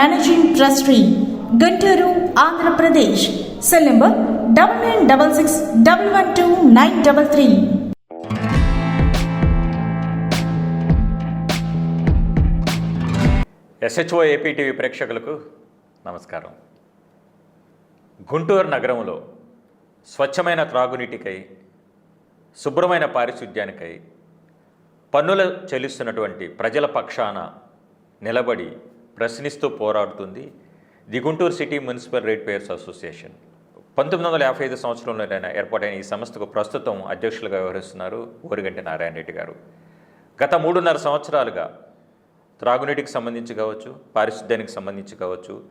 managing trustee Guntur Andhra Pradesh cell number double nine double six double one two nine double three SHO APTV ప్రేక్షకులకు నమస్కారం. గుంటూరు నగరంలో స్వచ్ఛమైన త్రాగునీటికై శుభ్రమైన పారిశుద్ధ్యానికై పన్నులు చెల్లిస్తున్నటువంటి ప్రజల పక్షాన నిలబడి ప్రశ్నిస్తూ పోరాడుతుంది. The Guntur city municipal rate payers association. పంతొమ్మిది వందల యాభై ఐదు సంవత్సరంలో ఏర్పాటైన ఈ సంస్థకు ప్రస్తుతం అధ్యక్షులుగా వ్యవహరిస్తున్నారు ఓరిగంటి నారాయణ రెడ్డి గారు. గత మూడున్నర సంవత్సరాలుగా త్రాగునీటికి సంబంధించి కావచ్చు పారిశుద్ధ్యానికి సంబంధించి కావచ్చు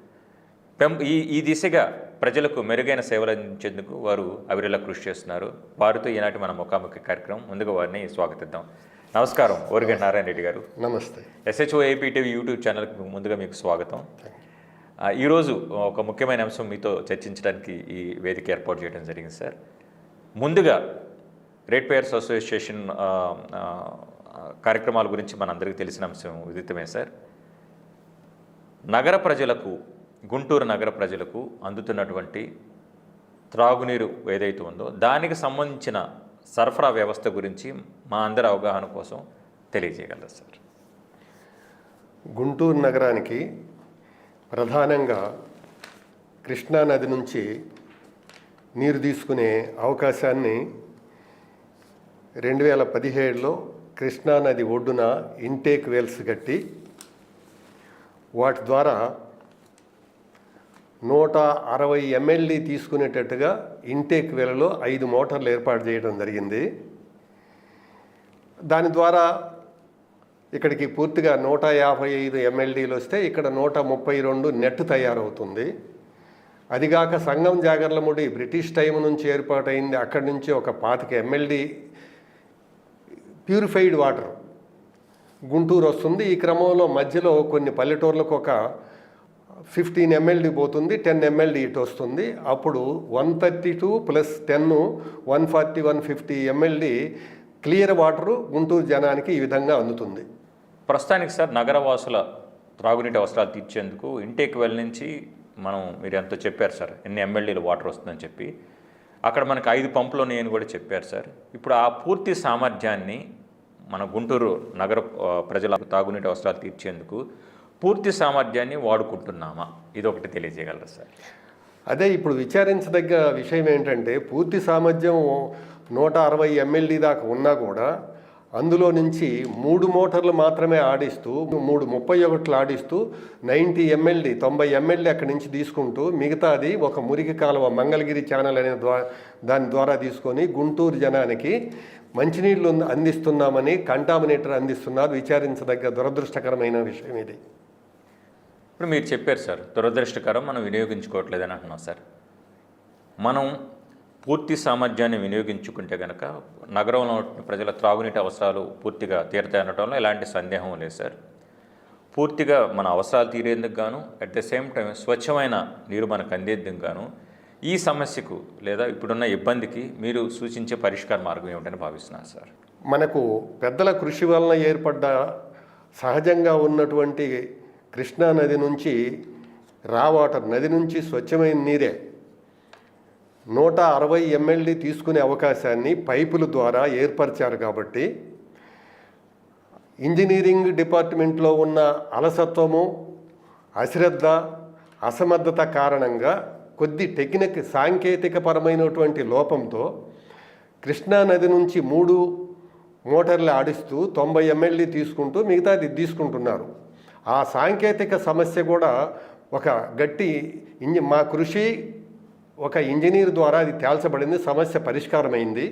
పెం ఈ ఈ దిశగా ప్రజలకు మెరుగైన సేవలు అందించేందుకు వారు అవిరిలా కృషి చేస్తున్నారు. వారితో ఈనాటి మన ముఖాముఖి కార్యక్రమం. ముందుగా వారిని స్వాగతిద్దాం. నమస్కారం ఓరిగంటి నారాయణ రెడ్డి గారు. నమస్తే. ఎస్హెచ్ఓ ఏపీటీవీ యూట్యూబ్ ఛానల్కి ముందుగా మీకు స్వాగతం. ఈరోజు ఒక ముఖ్యమైన అంశం మీతో చర్చించడానికి ఈ వేదిక ఏర్పాటు చేయడం జరిగింది సార్. ముందుగా రేట్ పేయర్స్ అసోసియేషన్ కార్యక్రమాల గురించి మనందరికీ తెలిసిన అంశం విదితమే సార్. నగర ప్రజలకు గుంటూరు నగర ప్రజలకు అందుతున్నటువంటి త్రాగునీరు ఏదైతే ఉందో దానికి సంబంధించిన సరఫరా వ్యవస్థ గురించి మా అందరి అవగాహన కోసం తెలియజేయగలరు సార్. గుంటూరు నగరానికి ప్రధానంగా కృష్ణా నది నుంచి నీరు తీసుకునే అవకాశాన్ని రెండు వేల పదిహేడులో కృష్ణా నది ఒడ్డున ఇంటేక్ వెల్స్ కట్టి వాటి ద్వారా నూట అరవై ఎంఎల్డి తీసుకునేటట్టుగా ఇంటేక్ వెలలో ఐదు మోటార్లు ఏర్పాటు చేయడం జరిగింది. దాని ద్వారా ఇక్కడికి పూర్తిగా నూట యాభై ఐదు ఎంఎల్డీలు వస్తే ఇక్కడ నూట ముప్పై రెండు నెట్ తయారవుతుంది. అదిగాక సంఘం జాగర్లముడి బ్రిటిష్ టైం నుంచి ఏర్పాటైంది. అక్కడి నుంచి ఒక పాతిక ఎంఎల్డి ప్యూరిఫైడ్ వాటర్ గుంటూరు వస్తుంది. ఈ క్రమంలో మధ్యలో కొన్ని పల్లెటూర్లకు ఒక ఫిఫ్టీన్ ఎంఎల్డి పోతుంది టెన్ ఎంఎల్డి ఇటు వస్తుంది. అప్పుడు one thirty two plus ten one forty one fifty MLD clear water Guntur జనానికి ఈ విధంగా అందుతుంది. ప్రస్తుతానికి సార్ నగరవాసుల త్రాగునీటి అవసరాలు తీర్చేందుకు ఇంటేక్ వెల్ నుంచి మనం మీరు ఎంతో చెప్పారు సార్ ఎన్ని ఎమ్మెల్యేలు వాటర్ వస్తుందని చెప్పి. అక్కడ మనకు ఐదు పంపులు ఉన్నాయని కూడా చెప్పారు సార్. ఇప్పుడు ఆ పూర్తి సామర్థ్యాన్ని మన గుంటూరు నగర ప్రజల తాగునీటి అవసరాలు తీర్చేందుకు పూర్తి సామర్థ్యాన్ని వాడుకుంటున్నామా? ఇది ఒకటి తెలియజేయగలరు సార్? అదే ఇప్పుడు విచారించదగ్గ విషయం ఏంటంటే పూర్తి సామర్థ్యం నూట అరవై ఎంఎల్డీ దాకా ఉన్నా కూడా అందులో నుంచి మూడు మోటార్లు మాత్రమే ఆడిస్తూ మూడు ముప్పై ఒకట్లు ఆడిస్తూ నైంటీ ఎంఎల్డి తొంభై ఎంఎల్డి అక్కడి నుంచి తీసుకుంటూ మిగతాది ఒక మురికి కాలువ మంగళగిరి ఛానల్ అనే ద్వారా దాని ద్వారా తీసుకొని గుంటూరు జనానికి మంచినీళ్ళు అందిస్తున్నామని కంటామినేటర్ అందిస్తున్నారు విచారించదగ్గ దురదృష్టకరమైన విషయం ఇది. ఇప్పుడు మీరు చెప్పారు సార్ దురదృష్టకరం మనం వినియోగించుకోవట్లేదని అంటున్నాం సార్. మనం పూర్తి సామర్థ్యాన్ని వినియోగించుకుంటే కనుక నగరంలో ప్రజల త్రాగునీటి అవసరాలు పూర్తిగా తీరుతాయి అనడంలో ఎలాంటి సందేహం లేదు సార్. పూర్తిగా మన అవసరాలు తీరేందుకు గాను అట్ ద సేమ్ టైం స్వచ్ఛమైన నీరు మనకు అందేందుకు గాను ఈ సమస్యకు లేదా ఇప్పుడున్న ఇబ్బందికి మీరు సూచించే పరిష్కార మార్గం ఏమిటని భావిస్తున్నారు సార్. మనకు పెద్దల కృషి వలన ఏర్పడ్డ సహజంగా ఉన్నటువంటి కృష్ణా నది నుంచి రా వాటర్ నది నుంచి స్వచ్ఛమైన నీరే. నూట అరవై ఎంఎల్డి తీసుకునే అవకాశాన్ని పైపుల ద్వారా ఏర్పరిచారు కాబట్టి ఇంజనీరింగ్ డిపార్ట్మెంట్లో ఉన్న అలసత్వము అశ్రద్ధ అసమర్థత కారణంగా కొద్ది టెక్నిక్ సాంకేతిక పరమైనటువంటి లోపంతో కృష్ణా నది నుంచి మూడు మోటార్లు ఆడిస్తూ తొంభై ఎంఎల్డి తీసుకుంటూ మిగతాది తీసుకుంటున్నారు. ఆ సాంకేతిక సమస్య కూడా ఒక గట్టి ఇంజ మా కృషి ఒక ఇంజనీర్ ద్వారా అది తేల్చబడింది సమస్య పరిష్కారమైంది.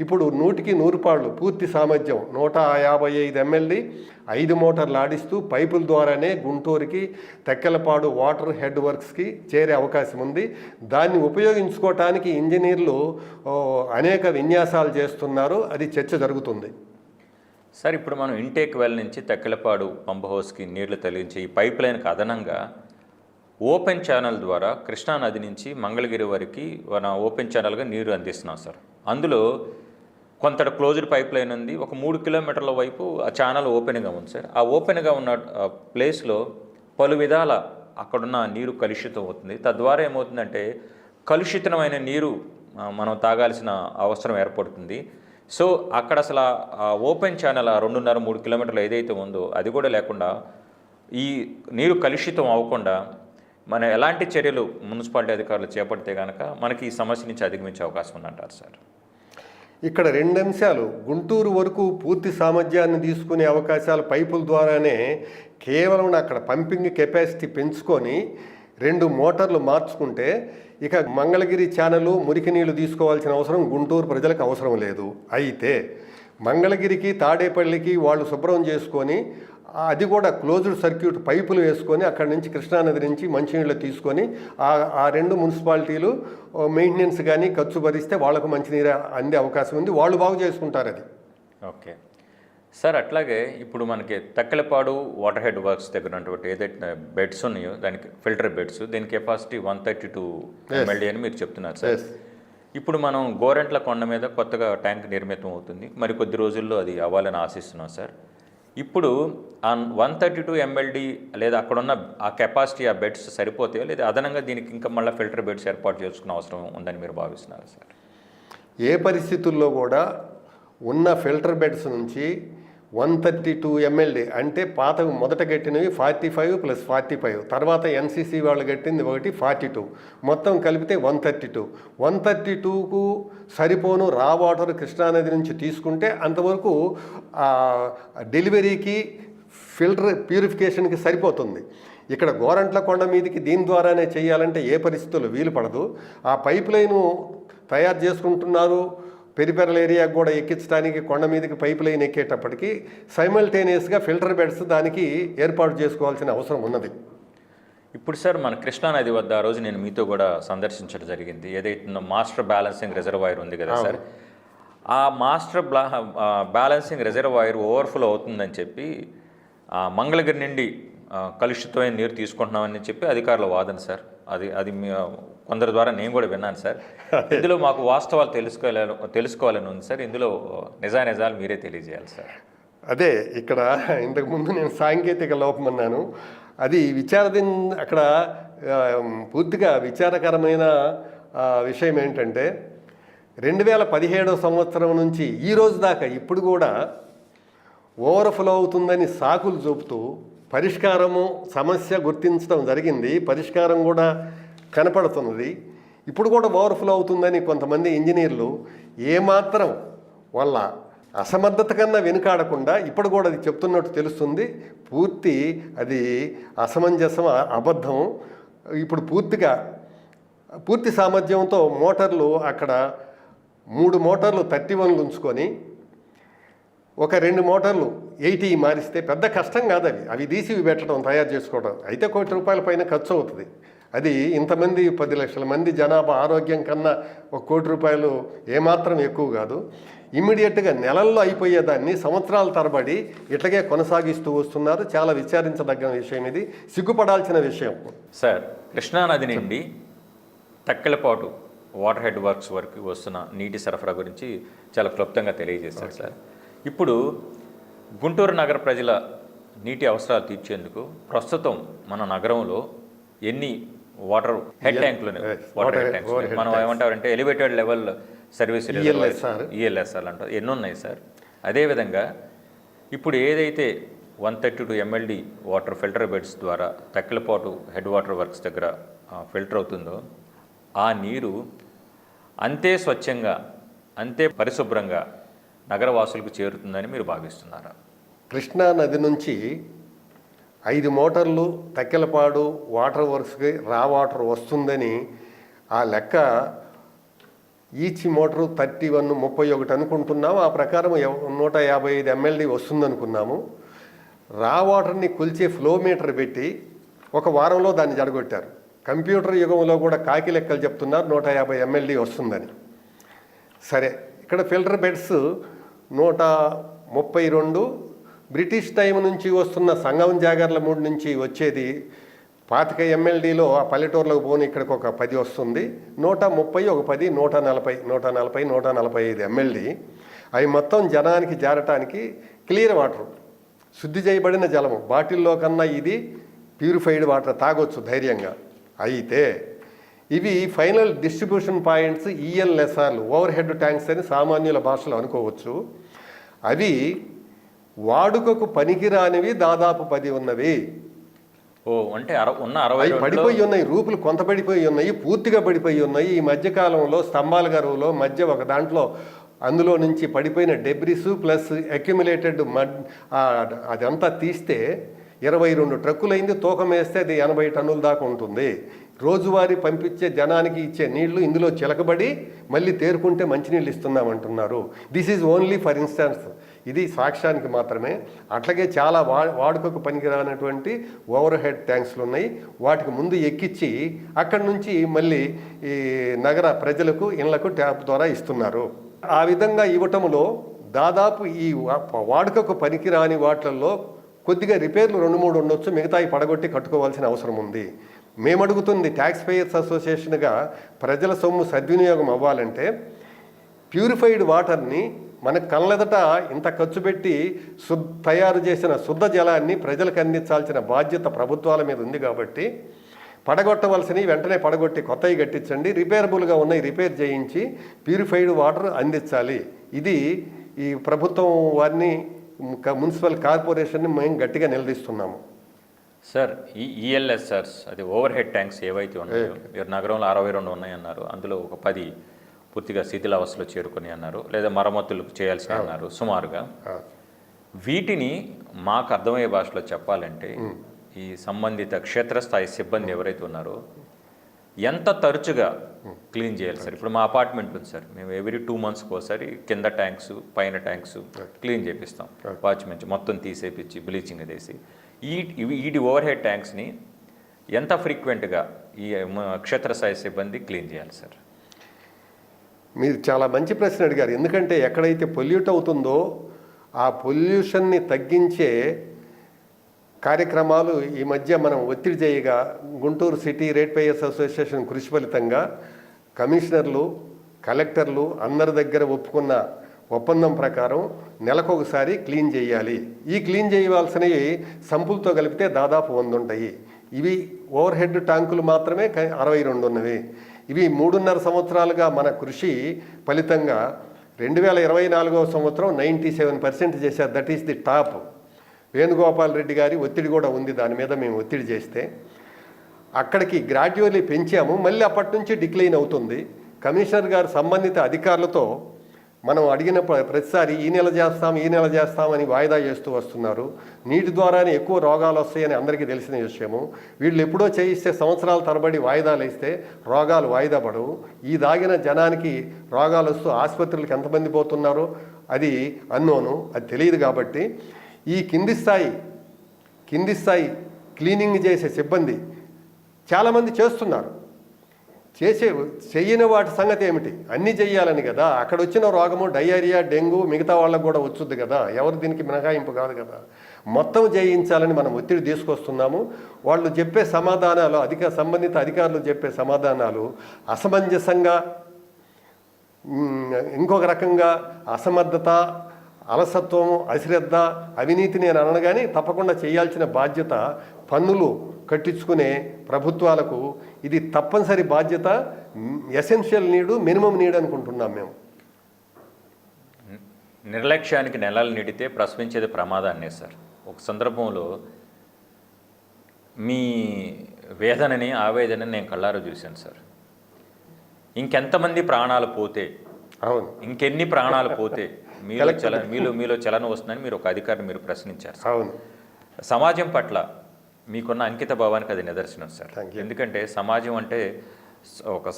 ఇప్పుడు నూటికి నూరు పాళ్ళు పూర్తి సామర్థ్యం నూట యాభై ఐదు ఎమ్మెల్యే ఐదు మోటార్లు ఆడిస్తూ పైపుల ద్వారానే గుంటూరుకి తెక్కెలపాడు వాటర్ హెడ్ వర్క్స్కి చేరే అవకాశం ఉంది. దాన్ని ఉపయోగించుకోవటానికి ఇంజనీర్లు అనేక విన్యాసాలు చేస్తున్నారు. అది చర్చ జరుగుతుంది. సార్ ఇప్పుడు మనం ఇంటేక్ వెల్ నుంచి తెక్కలపాడు పంప్ హౌస్కి నీళ్ళు తరలించే ఈ పైప్ లైన్కి అదనంగా ఓపెన్ ఛానల్ ద్వారా కృష్ణా నది నుంచి మంగళగిరి వరకు మన ఓపెన్ ఛానల్గా నీరు అందిస్తున్నాం సార్. అందులో కొంత క్లోజ్డ్ పైప్ లైన్ ఉంది. ఒక మూడు కిలోమీటర్ల వైపు ఆ ఛానల్ ఓపెన్గా ఉంది సార్. ఆ ఓపెన్గా ఉన్న ప్లేస్లో పలు విధాల అక్కడున్న నీరు కలుషితం అవుతుంది. తద్వారా ఏమవుతుందంటే కలుషితమైన నీరు మనం తాగాల్సిన అవసరం ఏర్పడుతుంది. సో అక్కడ అసలు ఆ- ఓపెన్ ఛానల్ ఆ రెండున్నర మూడు కిలోమీటర్లు ఏదైతే ఉందో అది కూడా లేకుండా ఈ నీరు కలుషితం అవ్వకుండా మనం ఎలాంటి చర్యలు మున్సిపాలిటీ అధికారులు చేపడితే కనుక మనకి ఈ సమస్య నుంచి అధిగమించే అవకాశం ఉందంటారు సార్? ఇక్కడ రెండు అంశాలు. గుంటూరు వరకు పూర్తి సామర్థ్యాన్ని తీసుకునే అవకాశాలు పైపుల ద్వారానే కేవలం అక్కడ పంపింగ్ కెపాసిటీ పెంచుకొని రెండు మోటార్లు మార్చుకుంటే ఇక మంగళగిరి ఛానల్ మురికి నీళ్ళు తీసుకోవాల్సిన అవసరం గుంటూరు ప్రజలకు అవసరం లేదు. అయితే మంగళగిరికి తాడేపల్లికి వాళ్ళు శుభ్రం చేసుకొని అది కూడా క్లోజ్డ్ సర్క్యూట్ పైపులు వేసుకొని అక్కడి నుంచి కృష్ణానది నుంచి మంచినీళ్ళు తీసుకొని ఆ ఆ రెండు మున్సిపాలిటీలు మెయింటెనెన్స్ కానీ ఖర్చు భరిస్తే వాళ్ళకు మంచినీరు అందే అవకాశం ఉంది. వాళ్ళు బాగు చేసుకుంటారు అది. ఓకే. సార్ అట్లాగే ఇప్పుడు మనకి తక్కలపాడు వాటర్ హెడ్ వర్క్స్ దగ్గర ఉన్నటువంటి ఏదైతే బెడ్స్ ఉన్నాయో దానికి ఫిల్టర్ బెడ్స్ దీని capacity one thirty two MLD అని మీరు చెప్తున్నారు సార్. ఇప్పుడు మనం గోరెంట్ల కొండ మీద కొత్తగా ట్యాంక్ నిర్మితం అవుతుంది. మరి కొద్ది రోజుల్లో అది అవ్వాలని ఆశిస్తున్నాం సార్. ఇప్పుడు ఆ వన్ థర్టీ టూ ఎంఎల్డి లేదా అక్కడున్న ఆ కెపాసిటీ ఆ బెడ్స్ సరిపోతాయో లేదా అదనంగా దీనికి ఇంకా మళ్ళీ ఫిల్టర్ బెడ్స్ ఏర్పాటు చేసుకునే అవసరం ఉందని మీరు భావిస్తున్నారు సార్? ఏ పరిస్థితుల్లో కూడా ఉన్న ఫిల్టర్ బెడ్స్ నుంచి వన్ థర్టీ టూ ఎంఎల్డి అంటే పాత మొదట కట్టినవి forty five plus forty five. తర్వాత ఎన్సీసీ వాళ్ళు కట్టింది ఒకటి ఫార్టీ టూ. మొత్తం కలిపితే one thirty two. One thirty టూకు సరిపోను రా వాటర్ కృష్ణానది నుంచి తీసుకుంటే అంతవరకు డెలివరీకి ఫిల్టర్ ప్యూరిఫికేషన్కి సరిపోతుంది. ఇక్కడ గోరంట్ల కొండ మీదకి దీని ద్వారానే చేయాలంటే ఏ పరిస్థితుల్లో వీలు పడదు. ఆ పైప్ లైను తయారు చేసుకుంటున్నారు. పెరిపెరల్ ఏరియాకు కూడా ఎక్కించడానికి కొండ మీదకి పైప్ లైన్ ఎక్కేటప్పటికి సైమల్టేనియస్గా ఫిల్టర్ బెడ్స్ దానికి ఏర్పాటు చేసుకోవాల్సిన అవసరం ఉన్నది. ఇప్పుడు సార్ మన కృష్ణానది వద్ద ఆ రోజు నేను మీతో కూడా సందర్శించడం జరిగింది. ఏదైతే మాస్టర్ బ్యాలెన్సింగ్ రిజర్వాయర్ ఉంది కదా సార్. ఆ మాస్టర్ బ్యాలెన్సింగ్ రిజర్వాయర్ ఓవర్ఫ్లో అవుతుందని చెప్పి మంగళగిరి నుండి కలుషితమైన నీరు తీసుకుంటున్నామని చెప్పి అధికారుల వాదన సార్. అది అది కొందరి ద్వారా నేను కూడా విన్నాను సార్. ఇందులో మాకు వాస్తవాలు తెలుసుకోవాలని తెలుసుకోవాలని ఉంది సార్. ఇందులో నిజా నిజాలు మీరే తెలియజేయాలి సార్. అదే ఇక్కడ ఇంతకుముందు నేను సాంకేతిక లోపం అన్నాను. అది విచారదిన్ అక్కడ పూర్తిగా విచారకరమైన విషయం ఏంటంటే రెండు వేల పదిహేడో సంవత్సరం నుంచి ఈ రోజు దాకా ఇప్పుడు కూడా ఓవర్ఫ్లో అవుతుందని సాకులు చూపుతూ పరిష్కారము సమస్య గుర్తించడం జరిగింది. పరిష్కారం కూడా కనపడుతున్నది. ఇప్పుడు కూడా ఓవర్ఫ్లో అవుతుందని కొంతమంది ఇంజనీర్లు ఏమాత్రం వాళ్ళ అసమర్థత కన్నా వెనుకాడకుండా ఇప్పుడు కూడా అది చెప్తున్నట్టు తెలుస్తుంది. పూర్తి అది అసమంజసం అబద్ధం ఇప్పుడు పూర్తిగా పూర్తి సామర్థ్యంతో మోటార్లు అక్కడ మూడు మోటార్లు థర్టీ వన్లు ఉంచుకొని ఒక రెండు మోటార్లు ఎయిటీ మారిస్తే పెద్ద కష్టం కాదు అవి అవి తీసి పెట్టడం తయారు చేసుకోవడం. అయితే కోటి రూపాయల పైన ఖర్చు అవుతుంది. అది ఇంతమంది పది లక్షల మంది జనాభా ఆరోగ్యం కన్నా ఒక కోటి రూపాయలు ఏమాత్రం ఎక్కువ కాదు. ఇమ్మీడియట్గా నెలల్లో అయిపోయేదాన్ని సంవత్సరాల తరబడి ఇట్లాగే కొనసాగిస్తూ వస్తున్నారు. చాలా విచారించదగ్గ విషయం ఇది. సిగ్గుపడాల్సిన విషయం. సార్ కృష్ణానది నుండి తక్కెలపాటు వాటర్ హెడ్ వర్క్స్ వరకు వస్తున్న నీటి సరఫరా గురించి చాలా క్లుప్తంగా తెలియజేశారు సార్. ఇప్పుడు గుంటూరు నగర ప్రజల నీటి అవసరాలు తీర్చేందుకు ప్రస్తుతం మన నగరంలో ఎన్ని వాటర్ హెడ్ ట్యాంకులు ఉన్నాయి? yes, వాటర్ హెడ్ ట్యాంక్స్ మనం ఏమంటారంటే ఎలివేటెడ్ లెవెల్ సర్వీస్. ఈఎల్ఎస్ఆర్ అంటారు ఎన్ని ఉన్నాయి సార్. అదేవిధంగా ఇప్పుడు ఏదైతే one thirty two MLD water filter beds ద్వారా తక్కిలపాటు హెడ్ వాటర్ వర్క్స్ దగ్గర ఫిల్టర్ అవుతుందో ఆ నీరు అంతే స్వచ్ఛంగా అంతే పరిశుభ్రంగా నగరవాసులకు చేరుతుందని మీరు భావిస్తున్నారా? కృష్ణా నది నుంచి ఐదు మోటార్లు తక్కెలపాడు వాటర్ వర్క్స్కి రా వాటర్ వస్తుందని ఆ లెక్క ఈచ్ మోటారు థర్టీ వన్ ముప్పై ఒకటి అనుకుంటున్నాము. ఆ ప్రకారం నూట యాభై ఐదు ఎంఎల్డీ వస్తుందనుకున్నాము. రా వాటర్ని కొలిచే ఫ్లో మీటర్ పెట్టి ఒక వారంలో దాన్ని జడగొట్టారు. కంప్యూటర్ యుగంలో కూడా కాకి లెక్కలు చెప్తున్నారు. నూట యాభై ఎంఎల్డి వస్తుందని. సరే ఇక్కడ ఫిల్టర్ బెడ్స్ నూట ముప్పై రెండు. బ్రిటిష్ టైం నుంచి వస్తున్న సంగం జాగర్ల మూడు నుంచి వచ్చేది పాతిక ఎమ్మెల్డీలో ఆ పల్లెటూరులకు పోని ఇక్కడికి ఒక పది వస్తుంది. నూట ముప్పై ఒక పది నూట నలభై నూట నలభై నూట నలభై ఐదు ఎమ్మెల్డీ అవి మొత్తం జనానికి జారటానికి క్లియర్ వాటర్. శుద్ధి చేయబడిన జలము. బాటిల్లో కన్నా ఇది ప్యూరిఫైడ్ వాటర్ తాగొచ్చు ధైర్యంగా. అయితే ఇవి ఫైనల్ డిస్ట్రిబ్యూషన్ పాయింట్స్ ఈఎల్ఎస్ఆర్లు ఓవర్ హెడ్ ట్యాంక్స్ అని సామాన్యుల భాషలో అనుకోవచ్చు. అవి వాడుకకు పనికిరానివి దాదాపు పది ఉన్నవి. ఓ అంటే ఉన్న అరవై పడిపోయి ఉన్నాయి రూపులు కొంత పడిపోయి ఉన్నాయి పూర్తిగా పడిపోయి ఉన్నాయి. ఈ మధ్యకాలంలో స్తంభాల గరువులో మధ్య ఒక దాంట్లో అందులో నుంచి పడిపోయిన డెబ్రిస్ ప్లస్ అక్యుములేటెడ్ మడ్ అదంతా తీస్తే ఇరవై రెండు ట్రక్కులైంది తూకం వేస్తే అది ఎనభై టన్నుల దాకా ఉంటుంది. రోజువారీ పంపించే జనానికి ఇచ్చే నీళ్ళు ఇందులో చిలకబడి మళ్ళీ తేరుకుంటే మంచినీళ్ళు ఇస్తున్నామంటున్నారు. This is only for instance ఇది సాక్ష్యానికి మాత్రమే. అట్లాగే చాలా వా వాడుకకు పనికిరానటువంటి ఓవర్ హెడ్ ట్యాంక్స్లు ఉన్నాయి. వాటికి ముందు ఎక్కించి అక్కడి నుంచి మళ్ళీ ఈ నగర ప్రజలకు ఇళ్ళకు ట్యాప్ ద్వారా ఇస్తున్నారు. ఆ విధంగా ఇవ్వటంలో దాదాపు ఈ వాడుకకు పనికిరాని వాటిల్లో కొద్దిగా రిపేర్లు రెండు మూడు ఉండొచ్చు. మిగతాయి పడగొట్టి కట్టుకోవాల్సిన అవసరం ఉంది. మేము అడుగుతుంది ట్యాక్స్ పేయర్స్ అసోసియేషన్గా ప్రజల సొమ్ము సద్వినియోగం అవ్వాలంటే ప్యూరిఫైడ్ వాటర్ని మన కళ్ళెదట ఇంత ఖర్చు పెట్టి శు తయారు చేసిన శుద్ధ జలాన్ని ప్రజలకు అందించాల్సిన బాధ్యత ప్రభుత్వాల మీద ఉంది కాబట్టి పడగొట్టవలసినవి వెంటనే పడగొట్టి కొత్తవి కట్టించండి రిపేరబుల్గా ఉన్నాయి రిపేర్ చేయించి ప్యూరిఫైడ్ వాటర్ అందించాలి. ఇది ఈ ప్రభుత్వం వారిని మున్సిపల్ కార్పొరేషన్ని మేము గట్టిగా నిలదీస్తున్నాము. సార్ ఈ ఈఎల్ఎస్ఆర్స్ అది ఓవర్ హెడ్ ట్యాంక్స్ ఏవైతే ఉన్నాయో మీరు నగరంలో అరవై రెండు ఉన్నాయన్నారు అందులో ఒక పది పూర్తిగా శిథిలావస్థలో చేరుకొని అన్నారు లేదా మరమ్మతులు చేయాల్సి అన్నారు సుమారుగా. వీటిని మాకు అర్థమయ్యే భాషలో చెప్పాలంటే ఈ సంబంధిత క్షేత్రస్థాయి సిబ్బంది ఎవరైతే ఉన్నారో ఎంత తరచుగా క్లీన్ చేయాలి సార్? ఇప్పుడు మా అపార్ట్మెంట్ ఉంది సార్ మేము ఎవ్రీ టూ మంత్స్కి ఒకసారి కింద ట్యాంక్స్ పైన ట్యాంక్స్ క్లీన్ చేపిస్తాం. వాచ్మెన్ మొత్తం తీసేపించి బ్లీచింగ్ వేసి ఈ ఈడి ఓవర్ హెడ్ ట్యాంక్స్ని ఎంత ఫ్రీక్వెంట్గా ఈ క్షేత్రస్థాయి సిబ్బంది క్లీన్ చేయాలి సార్? మీరు చాలా మంచి ప్రశ్న అడిగారు. ఎందుకంటే ఎక్కడైతే పొల్యూట్ అవుతుందో ఆ పొల్యూషన్ని తగ్గించే కార్యక్రమాలు ఈ మధ్య మనం ఒత్తిడి చేయగా Guntur city rate payers association కృషి ఫలితంగా కమిషనర్లు కలెక్టర్లు అందరి దగ్గర ఒప్పుకున్న ఒప్పందం ప్రకారం నెలకొకసారి క్లీన్ చేయాలి. ఈ క్లీన్ చేయవలసినవి సంపులతో కలిపితే దాదాపు వంద ఉంటాయి ఇవి ఓవర్ హెడ్ ట్యాంకులు మాత్రమే అరవై రెండు ఉన్నవి. ఇవి మూడున్నర సంవత్సరాలుగా మన కృషి ఫలితంగా రెండు వేల ఇరవై నాలుగవ సంవత్సరం నైంటీ సెవెన్ పర్సెంట్ చేశారు. That is the top. Venugopal Reddy గారి ఒత్తిడి కూడా ఉంది. దాని మీద మేము ఒత్తిడి చేస్తే అక్కడికి గ్రాడ్యువల్లీ పెంచాము. మళ్ళీ అప్పటి నుంచి డిక్లైన్ అవుతుంది. కమిషనర్ గారు సంబంధిత అధికారులతో మనం అడిగిన ప్ర- ప్రతిసారి ఈ నెల చేస్తాం ఈ నెల చేస్తామని వాయిదా చేస్తూ వస్తున్నారు. నీటి ద్వారానే ఎక్కువ రోగాలు వస్తాయని అందరికీ తెలిసిన విషయము. వీళ్ళు ఎప్పుడో చేయిస్తే సంవత్సరాల తరబడి వాయిదాలు ఇస్తే రోగాలు వాయిదా పడవు. ఈ దాగిన జనానికి రోగాలు వస్తూ ఆసుపత్రులకు ఎంతమంది పోతున్నారో? అది అన్నోను అది తెలియదు కాబట్టి ఈ కింది స్థాయి కింది స్థాయి క్లీనింగ్ చేసే సిబ్బంది చాలామంది చేస్తున్నారు. చేసే చెయ్యని వాటి సంగతి ఏమిటి? అన్నీ చెయ్యాలని కదా. అక్కడ వచ్చిన రోగము డయేరియా డెంగ్యూ మిగతా వాళ్ళకు కూడా వచ్చుద్ది కదా. ఎవరు దీనికి మినహాయింపు కాదు కదా. మొత్తం చేయించాలని మనం ఒత్తిడి తీసుకొస్తున్నాము. వాళ్ళు చెప్పే సమాధానాలు అధిక సంబంధిత అధికారులు చెప్పే సమాధానాలు అసమంజసంగా ఇంకొక రకంగా అసమర్థత అలసత్వం అశ్రద్ధ అవినీతి నేను అనగానే తప్పకుండా చేయాల్సిన బాధ్యత పన్నులు కట్టించుకునే ప్రభుత్వాలకు ఇది తప్పనిసరి బాధ్యత ఎసెన్షియల్ నీడు మినిమం నీడ్ అనుకుంటున్నాం మేము. నిర్లక్ష్యానికి నెలలు నిడితే ప్రసవించేది ప్రమాదాన్నే సార్. ఒక సందర్భంలో మీ వేదనని ఆవేదనని నేను కళ్ళారా చూశాను సార్. ఇంకెంతమంది ప్రాణాలు పోతే అవును. ఇంకెన్ని ప్రాణాలు పోతే మీలో చల మీలో మీలో చలన వస్తుందని మీరు ఒక అధికారిని మీరు ప్రశ్నించారు. అవును. సమాజం పట్ల మీకున్న అంకిత భావానికి అది నిదర్శనం సార్. ఎందుకంటే సమాజం అంటే ఒక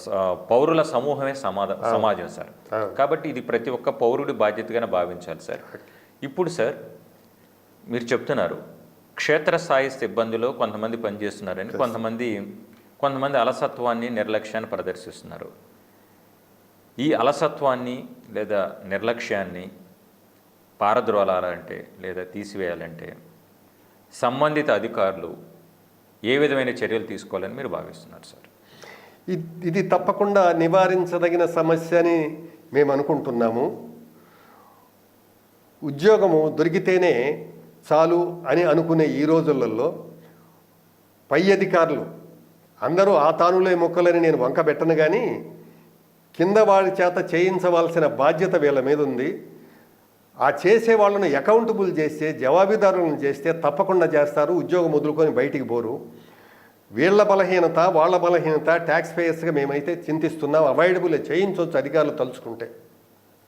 పౌరుల సమూహమే సమాధ సమాజం సార్. కాబట్టి ఇది ప్రతి ఒక్క పౌరుడి బాధ్యతగానే భావించాలి సార్. ఇప్పుడు సార్ మీరు చెప్తున్నారు క్షేత్రస్థాయి సిబ్బందిలో కొంతమంది పనిచేస్తున్నారని కొంతమంది కొంతమంది అలసత్వాన్ని నిర్లక్ష్యాన్ని ప్రదర్శిస్తున్నారు. ఈ అలసత్వాన్ని లేదా నిర్లక్ష్యాన్ని పారద్రోలాలంటే లేదా తీసివేయాలంటే సంబంధిత అధికారులు ఏ విధమైన చర్యలు తీసుకోవాలని మీరు భావిస్తున్నారు సార్? ఇది తప్పకుండా నివారించదగిన సమస్య అని మేము అనుకుంటున్నాము. ఉద్యోగము దొరికితేనే చాలు అని అనుకునే ఈ రోజులలో పై అధికారులు అందరూ ఆ తానులే మొక్కలని నేను వంక పెట్టను కానీ కింద వారి చేత చేయించవలసిన బాధ్యత వీళ్ళ మీద ఉంది. ఆ చేసే వాళ్ళను అకౌంటబుల్ చేస్తే జవాబుదారులను చేస్తే తప్పకుండా చేస్తారు ఉద్యోగం వదులుకొని బయటికి పోరు. వీళ్ళ బలహీనత వాళ్ళ బలహీనత ట్యాక్స్ పేయర్స్గా మేమైతే చింతిస్తున్నాం. అవైలబుల్ చేయించవచ్చు అధికారులు తలుచుకుంటే.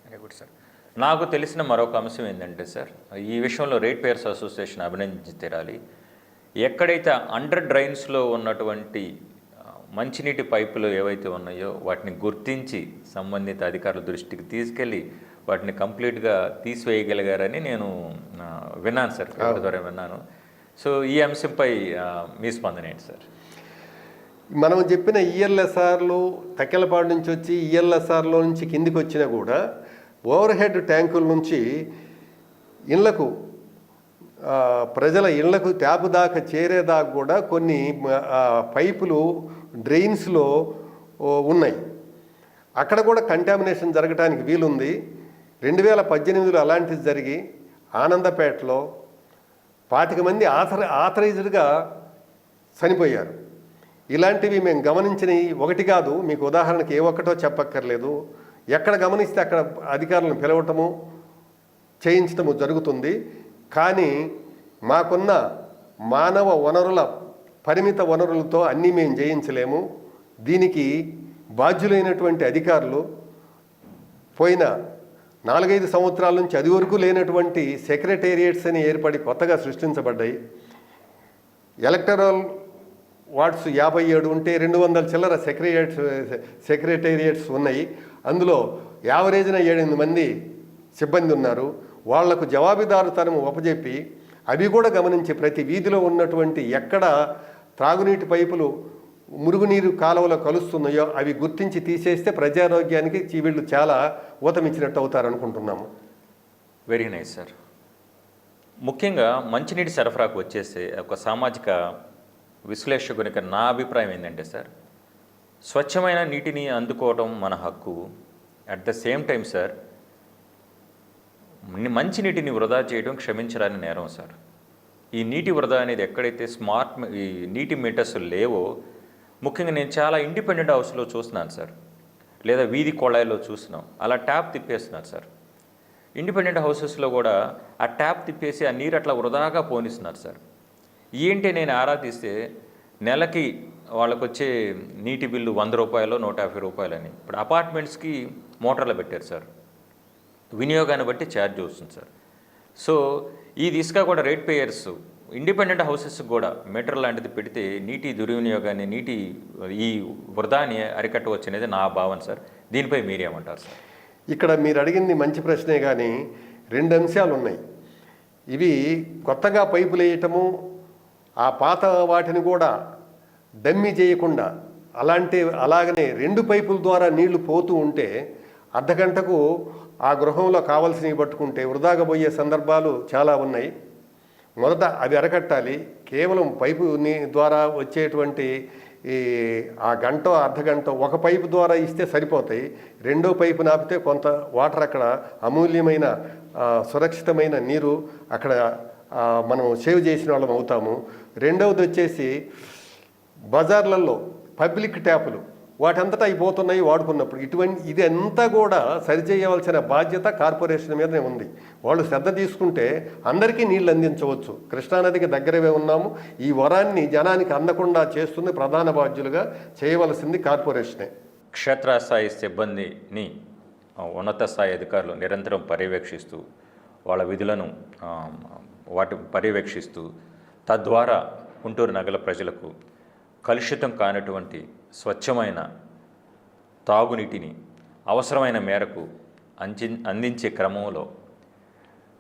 వెరీ గుడ్ సార్ నాకు తెలిసిన మరొక అంశం ఏంటంటే సార్ ఈ విషయంలో రేట్ పేయర్స్ అసోసియేషన్ అభినందించి తీరాలి. ఎక్కడైతే అండర్ డ్రైన్స్లో ఉన్నటువంటి మంచినీటి పైపులు ఏవైతే ఉన్నాయో వాటిని గుర్తించి సంబంధిత అధికారుల దృష్టికి తీసుకెళ్ళి వాటిని కంప్లీట్గా తీసివేయగలిగారని నేను విన్నాను సార్. పేపర్ ద్వారా విన్నాను. సో ఈ అంశంపై మీ స్పందన ఏంటి సార్? మనం చెప్పిన ఈఎల్ఎస్ఆర్లు తక్కెలపాడు నుంచి వచ్చి ఈఎల్ఎస్ఆర్లో నుంచి కిందికి వచ్చినా కూడా ఓవర్ హెడ్ ట్యాంకుల నుంచి ఇళ్ళకు ప్రజల ఇళ్ళకు ట్యాప్ దాకా చేరేదాకా కూడా కొన్ని పైపులు డ్రైన్స్లో ఉన్నాయి. అక్కడ కూడా కంటామినేషన్ జరగడానికి వీలుంది. రెండు వేల పద్దెనిమిదిలో అలాంటిది జరిగి ఆనందపేటలో పాతిక మంది ఆథర ఆథరైజ్డ్గా చనిపోయారు. ఇలాంటివి మేము గమనించినవి ఒకటి కాదు మీకు ఉదాహరణకి ఏ ఒక్కటో చెప్పక్కర్లేదు. ఎక్కడ గమనిస్తే అక్కడ అధికారులను పిలవటము చేయించటము జరుగుతుంది. కానీ మాకున్న మానవ వనరుల పరిమిత వనరులతో అన్నీ మేము జయించలేము. దీనికి బాధ్యులైనటువంటి అధికారులు పోయిన నాలుగైదు సంవత్సరాల నుంచి అది వరకు లేనటువంటి సెక్రటేరియట్స్ అని ఏర్పడి కొత్తగా సృష్టించబడ్డాయి. ఎలక్టరల్ వార్డ్స్ యాభై ఏడు ఉంటే రెండు వందల చిల్లర సెక్రటేరియట్స్ సెక్రటేరియట్స్ ఉన్నాయి. అందులో యావరేజ్న ఏడెనిమిది మంది సిబ్బంది ఉన్నారు. వాళ్ళకు జవాబుదారుతనం ఒప్పజెప్పి అవి కూడా గమనించి ప్రతి వీధిలో ఉన్నటువంటి ఎక్కడ త్రాగునీటి పైపులు మురుగునీరు కాలువలో కలుస్తున్నాయో అవి గుర్తించి తీసేస్తే ప్రజారోగ్యానికి వీళ్ళు చాలా ఊతమిచ్చినట్టు అవుతారు అనుకుంటున్నాము వెరీ నైస్ సార్ ముఖ్యంగా మంచినీటి సరఫరాకు వచ్చేసి ఒక సామాజిక విశ్లేషకునిక నా అభిప్రాయం ఏంటంటే సార్ స్వచ్ఛమైన నీటిని అందుకోవడం మన హక్కు. At the same time sir మంచి మంచినీటిని వృధా చేయడం క్షమించరాని నేరం సార్ ఈ నీటి వృధా అనేది ఎక్కడైతే స్మార్ట్ ఈ నీటి మీటర్స్ లేవో ముఖ్యంగా నేను చాలా ఇండిపెండెంట్ హౌస్లో చూస్తున్నాను సార్. లేదా వీధి కొళాయిలో చూస్తున్నాం. అలా ట్యాప్ తిప్పేస్తున్నారు సార్. ఇండిపెండెంట్ హౌసెస్లో కూడా ఆ ట్యాప్ తిప్పేసి ఆ నీరు అట్లా వృధాగా పోనిస్తున్నారు సార్. ఏంటి నేను ఆరాధిస్తే నెలకి వాళ్ళకు వచ్చే నీటి బిల్లు వంద రూపాయలు నూట యాభై రూపాయలని. ఇప్పుడు అపార్ట్మెంట్స్కి మోటార్లు పెట్టారు సార్. వినియోగాన్ని బట్టి ఛార్జ్ వస్తుంది సార్. సో ఈ దిశగా కూడా రేట్ పేయర్స్ ఇండిపెండెంట్ హౌసెస్ కూడా మీటర్ లాంటిది పెడితే నీటి దుర్వినియోగాన్ని నీటి ఈ వృధాని అరికట్టవచ్చు అనేది నా భావన సార్. దీనిపై మీరేమంటారు సార్? ఇక్కడ మీరు అడిగింది మంచి ప్రశ్నే కానీ రెండు అంశాలు ఉన్నాయి. ఇవి కొత్తగా పైపులు వేయటము ఆ పాత వాటిని కూడా డమ్మి చేయకుండా అలాంటి అలాగనే రెండు పైపుల ద్వారా నీళ్ళు పోతూ ఉంటే అర్ధగంటకు ఆ గృహంలో కావలసినవి పట్టుకుంటే వృధాగా పోయే సందర్భాలు చాలా ఉన్నాయి. మొదట అవి అరకట్టాలి. కేవలం పైపు నీ ద్వారా వచ్చేటువంటి ఈ ఆ గంట అర్ధ గంట ఒక పైపు ద్వారా ఇస్తే సరిపోతాయి. రెండో పైపు నాపితే కొంత వాటర్ అక్కడ అమూల్యమైన సురక్షితమైన నీరు అక్కడ మనం సేవ్ చేసిన వాళ్ళం అవుతాము. రెండవది వచ్చేసి బజార్లలో పబ్లిక్ ట్యాపులు. వాటంతటా అయిపోతున్నాయి వాడుకున్నప్పుడు. ఇటువంటి ఇది అంతా కూడా సరిచేయవలసిన బాధ్యత కార్పొరేషన్ మీదనే ఉంది. వాళ్ళు శ్రద్ధ తీసుకుంటే అందరికీ నీళ్ళు అందించవచ్చు. కృష్ణానదికి దగ్గరవే ఉన్నాము. ఈ వరాన్ని జనానికి అందకుండా చేస్తుంది ప్రధాన బాధ్యులుగా చేయవలసింది కార్పొరేషనే. క్షేత్రస్థాయి సిబ్బందిని ఉన్నత స్థాయి అధికారులు నిరంతరం పర్యవేక్షిస్తూ వాళ్ళ విధులను వాటి పర్యవేక్షిస్తూ తద్వారా గుంటూరు నగర ప్రజలకు కలుషితం కానటువంటి స్వచ్ఛమైన తాగునీటిని అవసరమైన మేరకు అంచి అందించే క్రమంలో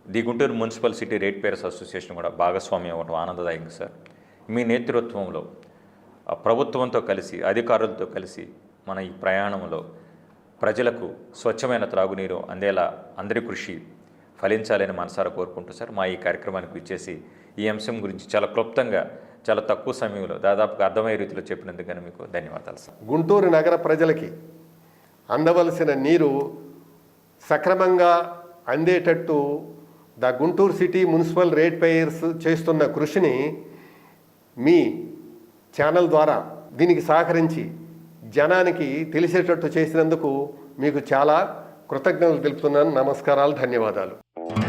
the Guntur municipal city rate payers association కూడా భాగస్వామ్యం అవ్వడం ఆనందదాయకం సార్. మీ నేతృత్వంలో ఆ ప్రభుత్వంతో కలిసి అధికారులతో కలిసి మన ఈ ప్రయాణంలో ప్రజలకు స్వచ్ఛమైన త్రాగునీరు అందేలా అందరి కృషి ఫలించాలని మనసారా కోరుకుంటూ సార్ మా ఈ కార్యక్రమానికి విచ్చేసి ఈ అంశం గురించి చాలా క్లుప్తంగా చాలా తక్కువ సమయంలో దాదాపుగా అర్థమయ్యే రీతిలో చెప్పినందుకని మీకు ధన్యవాదాలు సార్. గుంటూరు నగర ప్రజలకి అందవలసిన నీరు సక్రమంగా అందేటట్టు the Guntur city municipal rate payers చేస్తున్న కృషిని మీ ఛానల్ ద్వారా దీనికి సహకరించి జనానికి తెలిసేటట్టు చేసినందుకు మీకు చాలా కృతజ్ఞతలు తెలుపుతున్నాను. నమస్కారాలు ధన్యవాదాలు.